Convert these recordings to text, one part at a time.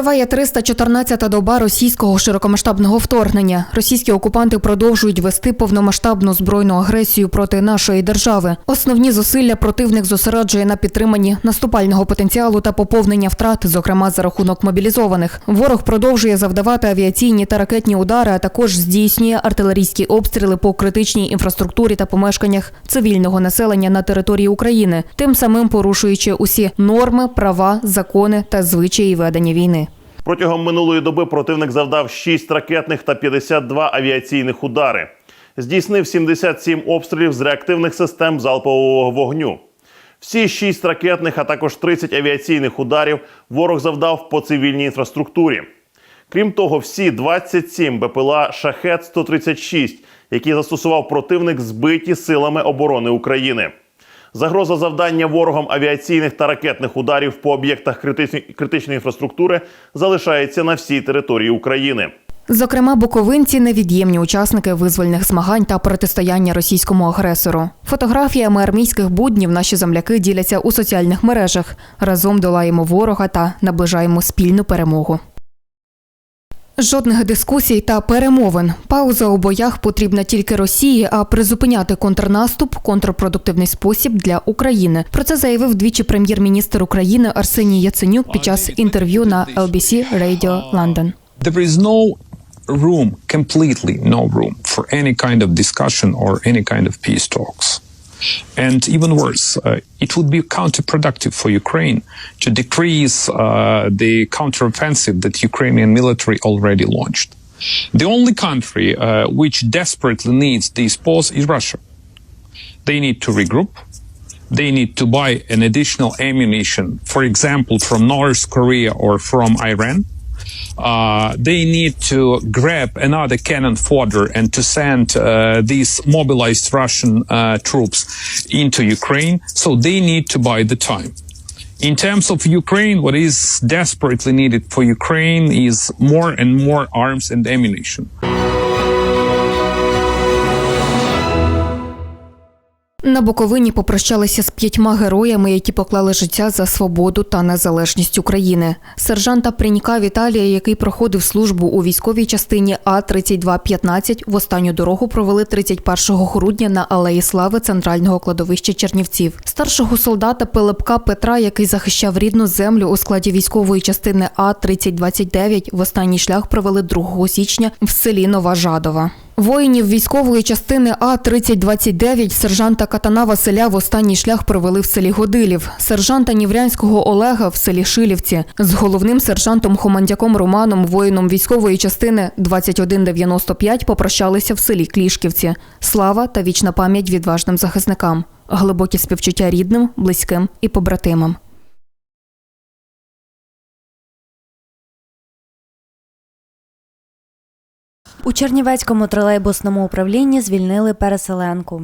Триває 314-та доба російського широкомасштабного вторгнення. Російські окупанти продовжують вести повномасштабну збройну агресію проти нашої держави. Основні зусилля противник зосереджує на підтриманні наступального потенціалу та поповнення втрат, зокрема за рахунок мобілізованих. Ворог продовжує завдавати авіаційні та ракетні удари, а також здійснює артилерійські обстріли по критичній інфраструктурі та помешканнях цивільного населення на території України, тим самим порушуючи усі норми, права, закони та звичаї ведення війни. Протягом минулої доби противник завдав 6 ракетних та 52 авіаційних удари. Здійснив 77 обстрілів з реактивних систем залпового вогню. Всі 6 ракетних, а також 30 авіаційних ударів ворог завдав по цивільній інфраструктурі. Крім того, всі 27 БПЛА Шахет 136, які застосував противник, збиті силами оборони України. Загроза завдання ворогом авіаційних та ракетних ударів по об'єктах критичної, інфраструктури залишається на всій території України. Зокрема, буковинці невід'ємні учасники визвольних змагань та протистояння російському агресору. Фотографіями армійських буднів наші земляки діляться у соціальних мережах. Разом долаємо ворога та наближаємо спільну перемогу. Жодних дискусій та перемовин. Пауза у боях потрібна тільки Росії, а призупиняти контрнаступ контрпродуктивний спосіб для України. Про це заявив двічі прем'єр-міністр України Арсеній Яценюк під час інтерв'ю на LBC Radio London. there is no room, completely no room for any kind of discussion or any kind of peace talks. And even worse, uh, it would be counterproductive for Ukraine to decrease uh, the counteroffensive that Ukrainian military already launched. The only country uh, which desperately needs this pause is Russia. They need to regroup. They need to buy an additional ammunition, for example, from North Korea or from Iran. Uh, they need to grab another cannon fodder and to send uh, these mobilized Russian uh, troops into Ukraine. So they need to buy the time. In terms of Ukraine, what is desperately needed for Ukraine is more and more arms and ammunition. На Буковині попрощалися з п'ятьма героями, які поклали життя за свободу та незалежність України. Сержанта Принька Віталія, який проходив службу у військовій частині А 3215 в останню дорогу провели 31 грудня на алеї Слави центрального кладовища Чернівців. Старшого солдата Пилипка Петра, який захищав рідну землю у складі військової частини А 3029 в останній шлях провели 2 січня в селі Нова Жадова. Воїнів військової частини А 3029 сержанта Катана Василя в останній шлях провели в селі Годилів, сержанта Ніврянського Олега в селі Шилівці, з головним сержантом Хомандяком Романом, воїном військової частини 2195 попрощалися в селі Клішківці. Слава та вічна пам'ять відважним захисникам, глибокі співчуття рідним, близьким і побратимам. У Чернівецькому тролейбусному управлінні звільнили переселенку.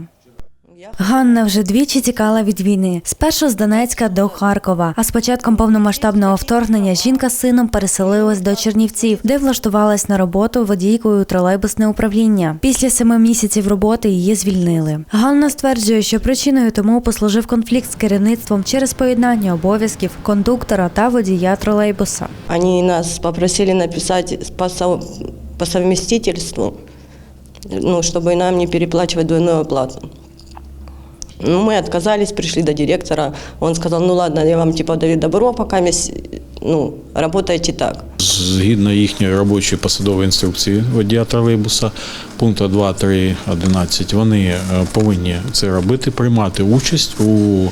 Ганна вже двічі тікала від війни. Спершу з Донецька до Харкова. А з початком повномасштабного вторгнення жінка з сином переселилась до Чернівців, де влаштувалась на роботу водійкою тролейбусне управління. Після семи місяців роботи її звільнили. Ганна стверджує, що причиною тому послужив конфлікт з керівництвом через поєднання обов'язків кондуктора та водія тролейбуса. Они нас попросили написать по, по совместительству, ну, чтобы нам не переплачивать двойную оплату. Ну, мы отказались, пришли до директора. Он сказал, ну ладно, я вам типа даю добро, пока ну, работайте так. Згідно їхньої робочої посадової інструкції водія тролейбуса, пункту 2, 3, 11, вони е, повинні це робити, приймати участь у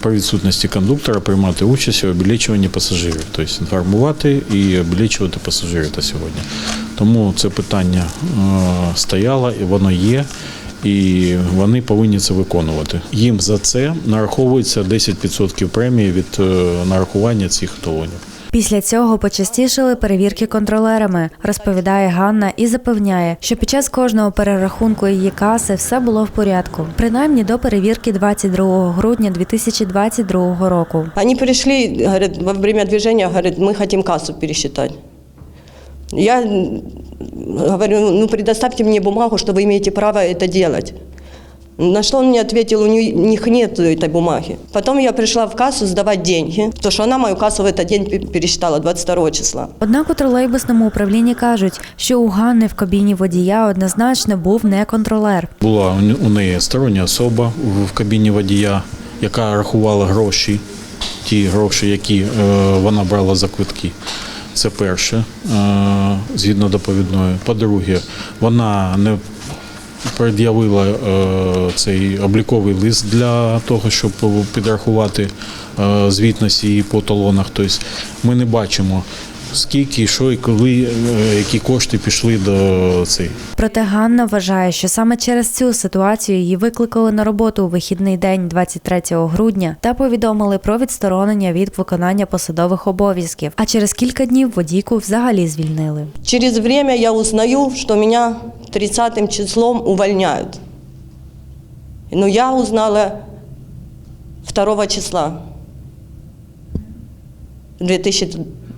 при відсутності кондуктора, приймати участь у облічуванні пасажирів, тобто інформувати і обілічувати пасажирів та сьогодні. Тому це питання е, стояло і воно є. І вони повинні це виконувати. Їм за це нараховується 10% премії від е, нарахування цих талонів. Після цього почастішили перевірки контролерами, розповідає Ганна і запевняє, що під час кожного перерахунку її каси все було в порядку, принаймні до перевірки 22 грудня 2022 року. Они пришли, говорят, во время движения, говорят, мы хотим кассу пересчитать. Я м, говорю, ну предоставьте мне бумагу, что вы имеете право это делать. На что он мне ответил, у них нет этой бумаги. Потом я пришла в кассу сдавать деньги, потому что она мою кассу в этот день пересчитала, 22 числа. Однак у тролейбусному управлінні кажуть, що у Ганни в кабіні водія однозначно був не контролер. Була у не- у неї стороння особа в- в кабіні водія, яка рахувала гроші, ті гроші, які е, вона брала за квитки. Це перше, е, згідно доповідної. По-друге, вона не пред'явила е, цей обліковий лист для того, щоб підрахувати е, звітність її по талонах. Тобто ми не бачимо, скільки, що і коли, е, які кошти пішли до цієї. Проте Ганна вважає, що саме через цю ситуацію її викликали на роботу у вихідний день 23 грудня та повідомили про відсторонення від виконання посадових обов'язків. А через кілька днів водійку взагалі звільнили. Через время я узнаю, что меня 30 числом увольняют. Но я узнала 2 числа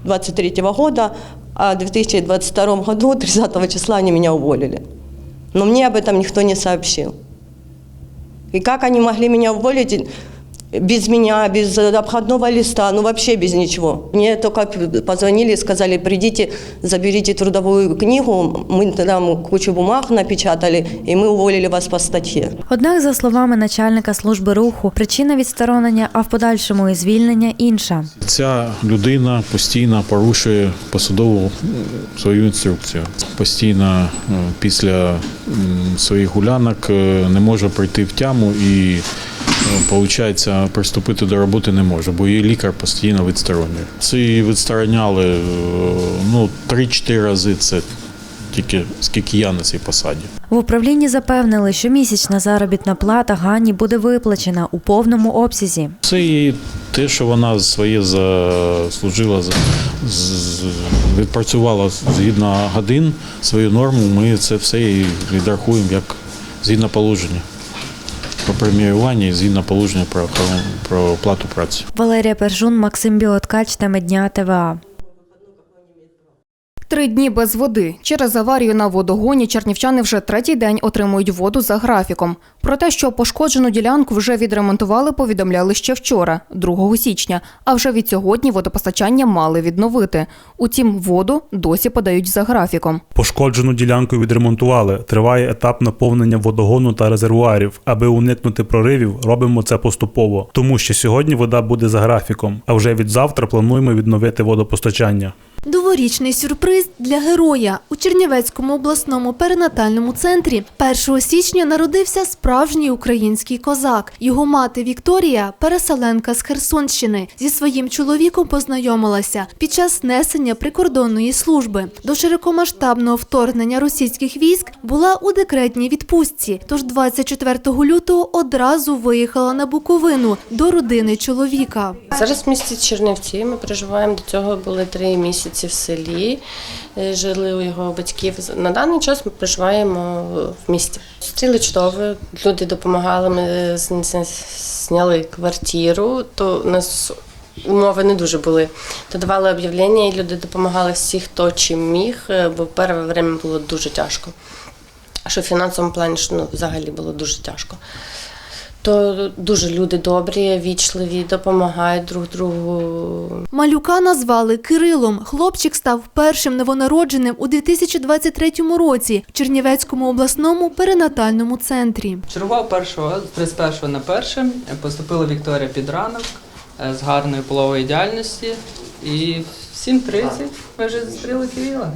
2023 года, а в 2022 году 30 числа они меня уволили. Но мне об этом никто не сообщил. И как они могли меня уволить без меня, без обходного листа, ну вообще без ничего. Мне только позвонили сказали, придите, заберите трудовую книгу, мы там кучу бумаг напечатали, и мы уволили вас по статье. Однак, за словами начальника служби руху, причина відсторонення, а в подальшому і звільнення інша. Ця людина постійно порушує посадову свою інструкцію. Постійно е, після своїх гулянок е, не може прийти в тяму і, виходить, приступити до роботи не може, бо її лікар постійно відсторонює. Це її відстороняли е, ну, 3-4 рази. Це тільки скільки я на цій посаді. В управлінні запевнили, що місячна заробітна плата Ганні буде виплачена у повному обсязі. Це і те, що вона своє заслужила, відпрацювала згідно годин свою норму, ми це все і відрахуємо як згідно положення про преміювання і згідно положення про, про оплату праці. Валерія Пержун, Максим Білоткач та Медня ТВА. Три дні без води. Через аварію на водогоні чернівчани вже третій день отримують воду за графіком. Про те, що пошкоджену ділянку вже відремонтували, повідомляли ще вчора, 2 січня. А вже від сьогодні водопостачання мали відновити. Утім, воду досі подають за графіком. Пошкоджену ділянку відремонтували. Триває етап наповнення водогону та резервуарів. Аби уникнути проривів, робимо це поступово. Тому що сьогодні вода буде за графіком, а вже від завтра плануємо відновити водопостачання. Новорічний сюрприз для героя у Чернівецькому обласному перинатальному центрі 1 січня народився справжній український козак. Його мати Вікторія, переселенка з Херсонщини, зі своїм чоловіком познайомилася під час несення прикордонної служби. До широкомасштабного вторгнення російських військ була у декретній відпустці. Тож 24 лютого одразу виїхала на Буковину до родини чоловіка. Зараз в місті Чернівці ми проживаємо. До цього були три місяці в селі. е, Жили у його батьків. На даний час ми проживаємо в місті. Зустріли чудово, люди допомагали. Ми з- зняли квартиру, то у нас умови не дуже були. То давали об'явлення, і люди допомагали всі, хто чим міг, е, бо перше время було дуже тяжко. А що в фінансовому плані ну, взагалі було дуже тяжко. То дуже люди добрі, вічливі, допомагають друг другу. Малюка назвали Кирилом. Хлопчик став першим новонародженим у 2023 році в Чернівецькому обласному перинатальному центрі. Чергував першого з 31 на перше. Поступила Вікторія під ранок е, з гарної полової діяльності. І в 7.30 ми вже зустріли Кирила.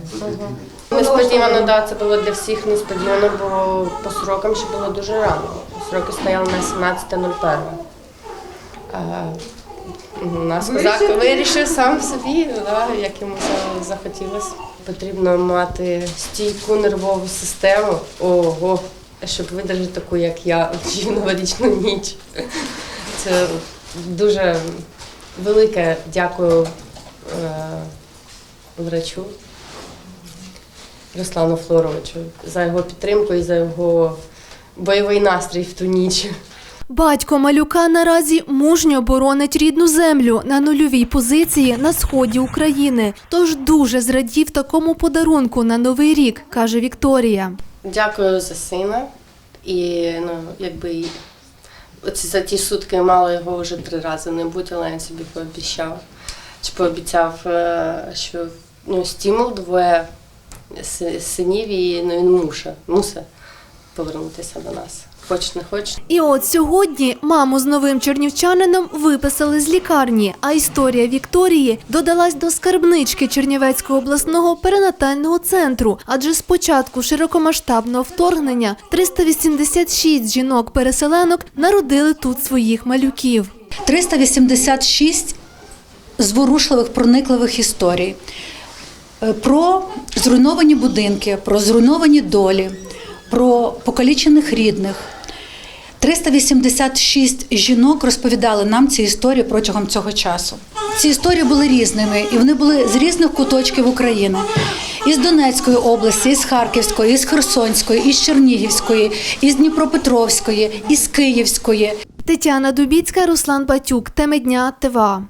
Несподівано, да, це було для всіх несподівано, бо по срокам ще було дуже рано. Сроки стояли на 17.01. А, У нас козак вирішив сам собі, да, як йому за- захотілося. Потрібно мати стійку нервову систему, ого, щоб видержати таку, як я, в новорічну ніч. Це дуже велике дякую е, врачу. Руслану Флоровичу за його підтримку і за його бойовий настрій в ту ніч. Батько малюка наразі мужньо боронить рідну землю на нульовій позиції на сході України. Тож дуже зрадів такому подарунку на новий рік, каже Вікторія. Дякую за сина І ну, якби оці за ті сутки мало його вже три рази не бути, але він собі пообіцяв. Чи пообіцяв, е, що ну, стимул двоє синів і ну, він муше, мусить повернутися до нас. Хоч не хоч. І от сьогодні маму з новим чернівчанином виписали з лікарні, а історія Вікторії додалась до скарбнички Чернівецького обласного перинатального центру. Адже з початку широкомасштабного вторгнення 386 жінок-переселенок народили тут своїх малюків. 386 зворушливих, проникливих історій Е, про зруйновані будинки, про зруйновані долі, про покалічених рідних. 386 жінок розповідали нам ці історії протягом цього часу. Ці історії були різними, і вони були з різних куточків України. Із Донецької області, із Харківської, із Херсонської, із Чернігівської, із Дніпропетровської, із Київської. Тетяна Дубіцька, Руслан Батюк. Теми дня ТВА.